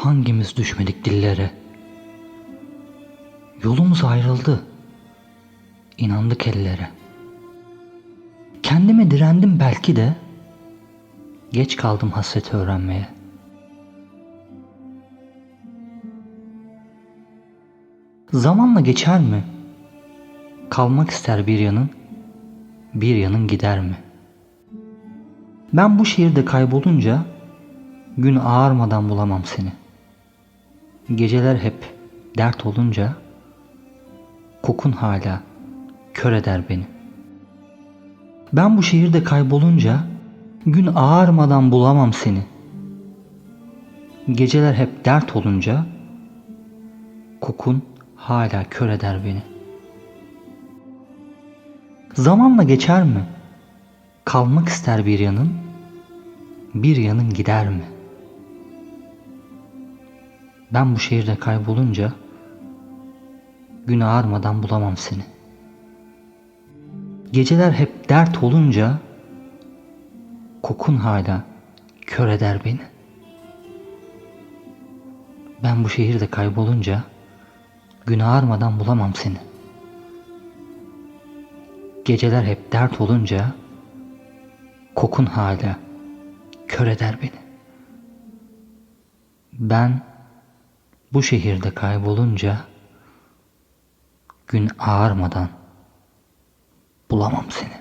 Hangimiz düşmedik dillere? Yolumuz ayrıldı. İnandık ellere. Kendime direndim belki de. Geç kaldım hasreti öğrenmeye. Zamanla geçer mi? Kalmak ister bir yanın, bir yanın gider mi? Ben bu şehirde kaybolunca gün ağarmadan bulamam seni. Geceler hep dert olunca kokun hala kör eder beni. Ben bu şehirde kaybolunca gün ağarmadan bulamam seni. Geceler hep dert olunca kokun hala kör eder beni. Zamanla geçer mi? Kalmak ister bir yanın, bir yanın gider mi? Ben bu şehirde kaybolunca gün ağarmadan bulamam seni. Geceler hep dert olunca kokun hala kör eder beni. Ben bu şehirde kaybolunca gün ağarmadan bulamam seni. Geceler hep dert olunca kokun hala kör eder beni. Ben bu şehirde kaybolunca gün ağarmadan bulamam seni.